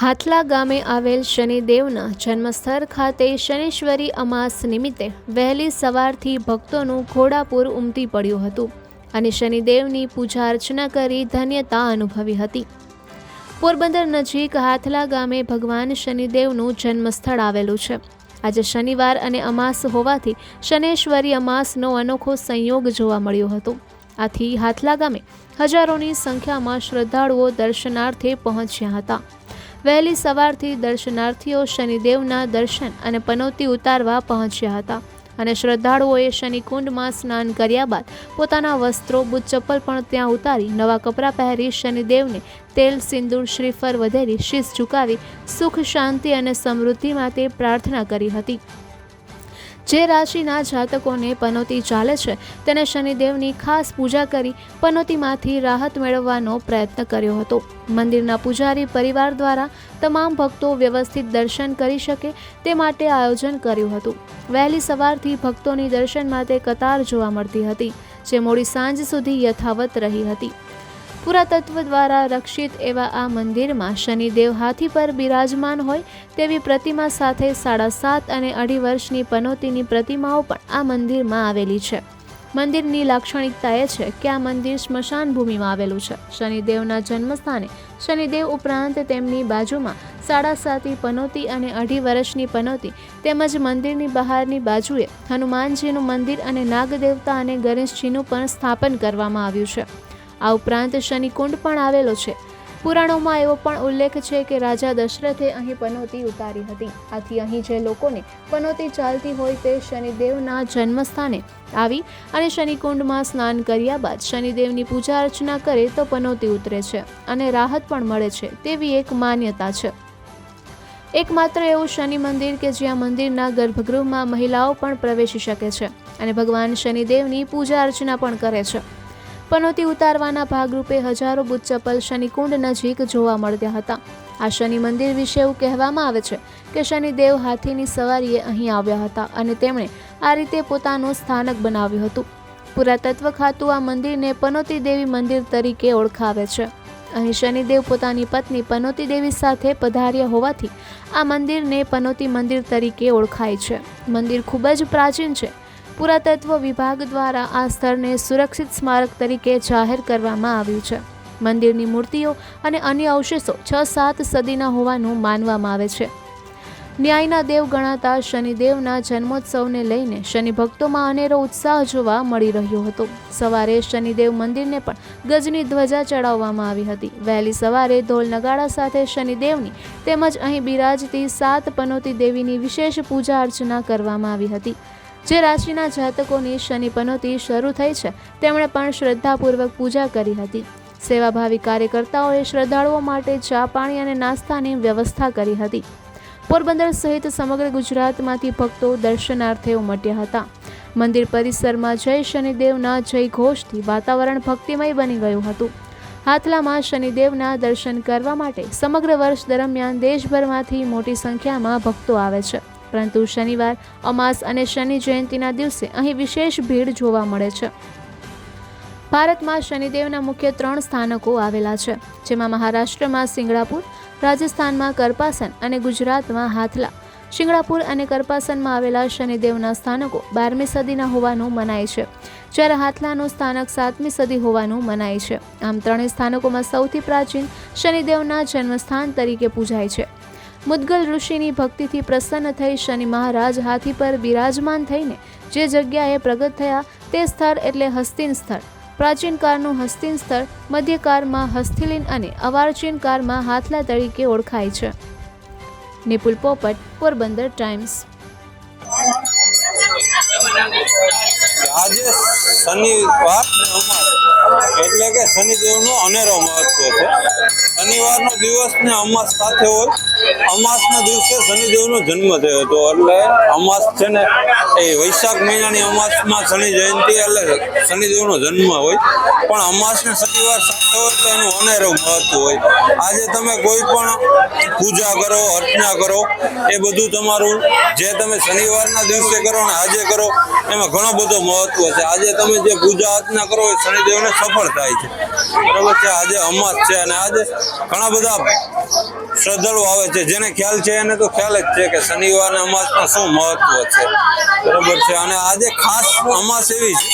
હાથલા ગામે આવેલ શનિદેવના જન્મસ્થળ ખાતે શનિશ્વરી અમાસ નિમિત્તે વહેલી સવારથી ભક્તોનું ઘોડાપુર ઉમટી પડ્યું હતું અને શનિદેવની પૂજા અર્ચના કરી ધન્યતા અનુભવી હતી. પોરબંદર નજીક હાથલા ગામે ભગવાન શનિદેવનું જન્મસ્થળ આવેલું છે. આજે શનિવાર અને અમાસ હોવાથી શનેશ્વરી અમાસનો અનોખો સંયોગ જોવા મળ્યો હતો. આથી હાથલા ગામે હજારોની સંખ્યામાં શ્રદ્ધાળુઓ દર્શનાર્થે પહોંચ્યા હતા. વહેલી સવારથી દર્શનાર્થીઓ શનિદેવના દર્શન અને પનોતી ઉતારવા પહોંચ્યા હતા અને શ્રદ્ધાળુઓએ શનિકુંડમાં સ્નાન કર્યા બાદ પોતાના વસ્ત્રો બુટ ચપ્પલ પણ ત્યાં ઉતારી નવા કપડાં પહેરી શનિદેવને તેલ, સિંદૂર, શ્રીફળ વધેરી શીશ ઝુકાવી સુખ, શાંતિ અને સમૃદ્ધિ માટે પ્રાર્થના કરી હતી. જે રાશિના જાતકોને પનોતી ચાલે છે, તેને શનિદેવની ખાસ પૂજા કરી પનોતીમાંથી રાહત મેળવવાનો પ્રયત્ન કર્યો હતો. મંદિરના પૂજારી પરિવાર દ્વારા તમામ ભક્તો વ્યવસ્થિત દર્શન કરી શકે તે માટે આયોજન કર્યું હતું. વહેલી સવારથી ભક્તોની દર્શન માટે કતાર જોવા મળતી હતી, જે મોડી સાંજ સુધી યથાવત રહી હતી. પુરાતત્વ દ્વારા રક્ષિત એવા આ મંદિરમાં શનિદેવ હાથી પર બિરાજમાન હોય તેવી પ્રતિમા સાથે સાડા સાત અને અઢી વર્ષની પનોતીની પ્રતિમાઓ પણ આ મંદિરમાં આવેલી છે. મંદિરની લાક્ષણિકતા એ છે કે આ મંદિર સ્મશાન ભૂમિમાં આવેલું છે. શનિદેવના જન્મસ્થાને શનિદેવ ઉપરાંત તેમની બાજુમાં સાડા સાતી પનોતી અને અઢી વર્ષની પનોતી તેમજ મંદિરની બહારની બાજુએ હનુમાનજીનું મંદિર અને નાગદેવતા અને ગણેશજીનું પણ સ્થાપન કરવામાં આવ્યું છે. આ ઉપરાંત શનિકુંડ પણ આવેલો છે. પુરાણોમાં એવો પણ ઉલ્લેખ છે કે રાજા દશરથે અહીં પનોતી ઉતારી હતી. આથી અહીં જે લોકોને પનોતી ચાલતી હોય તે શનિદેવના જન્મસ્થાને આવી અને શનિકુંડમાં સ્નાન કર્યા બાદ શનિદેવની પૂજા અર્ચના કરે તો પનોતી ઉતરે છે અને રાહત પણ મળે છે તેવી એક માન્યતા છે. એકમાત્ર એવું શનિ મંદિર કે જ્યાં મંદિરના ગર્ભગૃહમાં મહિલાઓ પણ પ્રવેશી શકે છે અને ભગવાન શનિદેવની પૂજા અર્ચના પણ કરે છે. પનોતી ઉતારવાના ભાગરૂપે હજારો બુદ્ધ ચપ્પલ શનિકુંડ નજીક જોવા મળ્યા હતા. આ શનિ મંદિર વિશે એવું કહેવામાં આવે છે કે શનિદેવ હાથીની સવારીએ અહીં આવ્યા હતા અને તેમણે આ રીતે પોતાનું સ્થાનક બનાવ્યું હતું. પુરાતત્વ ખાતું આ મંદિરને પનોતી દેવી મંદિર તરીકે ઓળખાવે છે. અહીં શનિદેવ પોતાની પત્ની પનોતી દેવી સાથે પધાર્યા હોવાથી આ મંદિરને પનોતી મંદિર તરીકે ઓળખાય છે. મંદિર ખૂબ જ પ્રાચીન છે પુરાતત્વ વિભાગ દ્વારા આ સ્થળને સુરક્ષિત સ્મારક તરીકે જાહેર કરવામાં આવ્યું છે. મંદિરની મૂર્તિઓ અને અન્ય અવશેષો છ સાત સદીના હોવાનું માનવામાં આવે છે. ન્યાયના દેવ ગણાતા શનિદેવના જન્મોત્સવને લઈને શનિ ભક્તોમાં અનેરો ઉત્સાહ જોવા મળી રહ્યો હતો. સવારે શનિદેવ મંદિરને પણ ગજની ધ્વજા ચડાવવામાં આવી હતી. વહેલી સવારે ઢોલ નગાડા સાથે શનિદેવની તેમજ અહીં બિરાજતી સાત પનોતી દેવીની વિશેષ પૂજા અર્ચના કરવામાં આવી હતી. જે રાશિના જાતકોની શનિ પનોતી શરૂ થઈ છે, તેમણે પણ શ્રદ્ધાપૂર્વક પૂજા કરી હતી. સેવાભાવી કાર્યકર્તાઓએ શ્રદ્ધાળુઓ માટે ચા પાણી અને નાસ્તાની વ્યવસ્થા કરી હતી. પોરબંદર સહિત સમગ્ર ગુજરાતમાંથી ભક્તો દર્શનાર્થે ઉમટ્યા હતા. મંદિર પરિસરમાં જય શનિદેવના જય ઘોષથી વાતાવરણ ભક્તિમય બની ગયું હતું. હાથલામાં શનિદેવના દર્શન કરવા માટે સમગ્ર વર્ષ દરમિયાન દેશભરમાંથી મોટી સંખ્યામાં ભક્તો આવે છે. પરંતુ શનિવાર, અમાસ અને શનિ જયંતિના દિવસે અહીં વિશેષ ભીડ જોવા મળે છે. ભારતમાં શનિદેવના મુખ્ય ત્રણ સ્થાનકો આવેલા છે, જેમાં મહારાષ્ટ્રમાં સિંગડાપુર રાજસ્થાનમાં કરપાસન અને ગુજરાતમાં હાથલા. શિંગડાપુર અને કરપાસનમાં આવેલા શનિદેવના સ્થાનકો બારમી સદીના હોવાનું મનાય છે, જ્યારે હાથલાનું સ્થાનક સાતમી સદી હોવાનું મનાય છે. આમ ત્રણેય સ્થાનકોમાં સૌથી પ્રાચીન શનિદેવના જન્મસ્થાન તરીકે પૂજાય છે. મુદગલ ઋષિની ભક્તિથી પ્રસન્ન થઈ શનિ મહારાજ હાથી પર બિરાજમાન થઈને જે જગ્યાએ પ્રગટ થયા તે સ્થળ એટલે હસ્તિન સ્થળ. પ્રાચીન કાળનું હસ્તિન સ્થળ મધ્યકાળમાં હસ્થિલિન અને અવાર્ચીન કાળમાં હાથલા તરીકે ઓળખાય છે. નિપુલ પોપટ, પોરબંદર ટાઈમ્સ. આજે શનિવાર એટલે કે શનિદેવનો અનેરો મહત્વ છે. શનિવારનો દિવસ ને અમાસ સાથે હોય અમાસના દિવસે શનિદેવનો જન્મ થયો હતો. એટલે અમાસ છે ને, એ વૈશાખ મહિનાની અમાસમાં શનિ જયંતિ એટલે શનિદેવનો જન્મ હોય. પણ અમાસને શનિવાર હોય એટલે એનું અનેરું મહત્વ હોય. આજે તમે કોઈ પણ પૂજા કરો, અર્ચના કરો, એ બધું તમારું જે તમે શનિવારના દિવસે કરો ને આજે કરો, એમાં ઘણો બધો મહત્વ છે. આજે તમે જે પૂજા અર્ચના કરો એ શનિદેવને સફળ થાય છે. બરાબર છે, આજે અમાસ છે અને આજે ઘણા બધા શ્રદ્ધાળુ આવે છે. જેને ખ્યાલ છે, એને તો ખ્યાલ જ છે કે શનિવાર અને અમાસનું શું મહત્વ છે. બરોબર છે? અને આજે ખાસ અમાસ એવી છે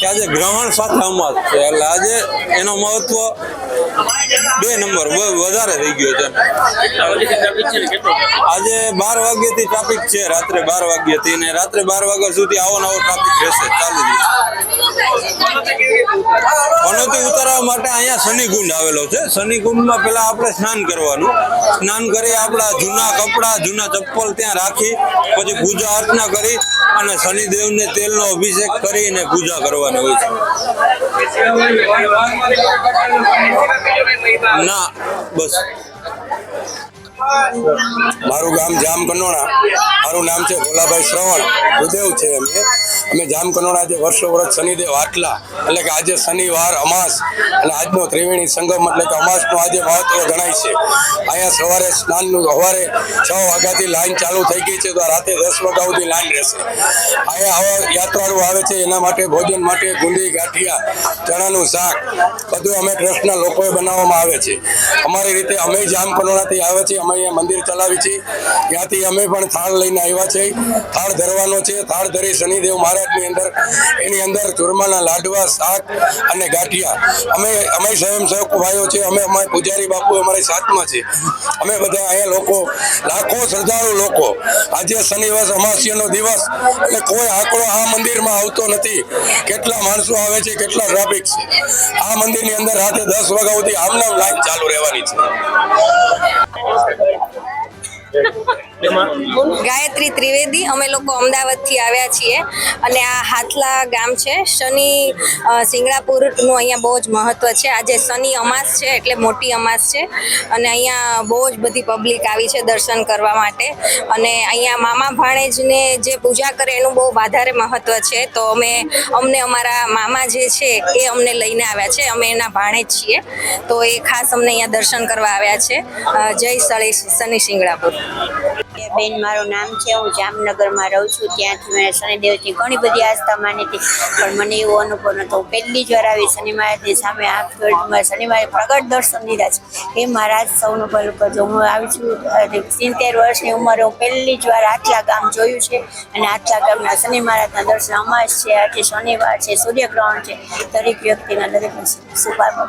કે આજે ગ્રહણ સાથે અમાસ છે. એટલે આજે એનો મહત્વ બે નંબર વધારે થઈ ગયો છે. આજે બાર વાગ્યાથી ટ્રાફિક છે, રાત્રે બાર વાગ્યાથી ને રાત્રે બાર વાગ્યા સુધી આવો નવો ટ્રાફિક રહેશે, ચાલુ પનોતી ઉતારવા માટે અહીંયા શનિકુંડ આવેલો છે. શનિકુંડમાં પેલા આપણે સ્નાન કરવાનું. સ્નાન કરી આપણા જૂના કપડાં, જૂના ચપ્પલ ત્યાં રાખી, પછી પૂજા અર્ચના કરી અને શનિદેવને તેલનો અભિષેક કરીને પૂજા કરવાની હોય છે. ના બસ. મારું ગામ જામ કનોડા મારું નામ છે ભોલાભાઈ શ્રવણ. ગુદેવ છે અમે. અમે જામ કનોડા જે વર્ષો વર્ષ શનિદેવ આટલા. એટલે કે આજે શનિવાર અમાસ અને આજનો ત્રિવેણી સંગમ એટલે કે અમાસનું આજે મહત્વ ગણાય છે. અહીંયા સવારે સ્નાનનું સવારે છ વાગ્યાથી લાઈન ચાલુ થઈ ગઈ છે, તો રાતે દસ વાગ્યા સુધી લાઈન રહેશે. અહીંયા આવા યાત્રાળુ આવે છે, એના માટે, ભોજન માટે ગુંડી ગાંઠિયા, ચણાનું શાક, બધું અમે ટ્રસ્ટના લોકોએ બનાવવામાં આવે છે. અમારી રીતે અમે જામ કનોડાથી આવે છે અમે મંદિર ચલાવી છીએ ત્યાંથી અમે પણ થાળ લઈને આવ્યા છે. થાળ ધરવાનો છે. થાળ ધરી શનિદેવ મહારાજની અંદર, એની અંદર ચૂરમાના લાડવા, શાક અને ગાંઠિયા. અમે અમે સ્વયંસેવક ભાઈઓ છે. અમે અમારા પૂજારી બાપુ અમારી સાથમાં છે. અમે બધા અહીંયા લોકો, લાખો શ્રદ્ધાળુ લોકો. આજે શનિવાર અમાસ્યનો દિવસ એટલે કોઈ આંકડો આ મંદિરમાં આવતો નથી. કેટલા માણસો આવે છે, કેટલા ટ્રાફિક છે. આ મંદિરની અંદર રાતે દસ વાગ્યા સુધી આમનામ લાઈન ચાલુ રહેવાની છે. 哇塞这个 ગાયત્રી ત્રિવેદી. અમે લોકો અમદાવાદથી આવ્યા છીએ. અને આ હાથલા ગામ છે. શનિ સિંગળાપુરનું અહીંયા બહુ જ મહત્વ છે. આજે શનિ અમાસ છે, એટલે મોટી અમાસ છે. અને અહીંયા બહુ જ બધી પબ્લિક આવી છે દર્શન કરવા માટે. અને અહીંયા મામા ભાણેજને જે પૂજા કરે એનું બહુ વધારે મહત્વ છે. તો અમે, અમને અમારા મામા જે છે એ અમને લઈને આવ્યા છે. અમે એના ભાણેજ છીએ. તો એ ખાસ અમને અહીંયા દર્શન કરવા આવ્યા છે. જય સળી, શનિ સિંગડાપુર બેન, મારું નામ છે, હું જામનગરમાં રહું છું. ત્યાંથી મેં શનિદેવની ઘણી બધી આસ્થા માની હતી. પણ મને એવો અનુભવ નહોતો. હું પહેલી જ વાર આવી શનિ મહારાજની સામે આ ફિલ્ડમાં શનિ મહારાજ પ્રગટ દર્શન દીધા છે. હે મહારાજ, સૌનું ભલું કરજો. હું આવી છું સિત્તેર વર્ષની ઉંમરે હું પહેલી જ વાર આટલા ગામ જોયું છે. અને આટલા ગામના શનિ મહારાજના દર્શન અમાસ છે. આજે શનિવાર છે, સૂર્યગ્રહણ છે. દરેક વ્યક્તિના દરેક શુભાગમ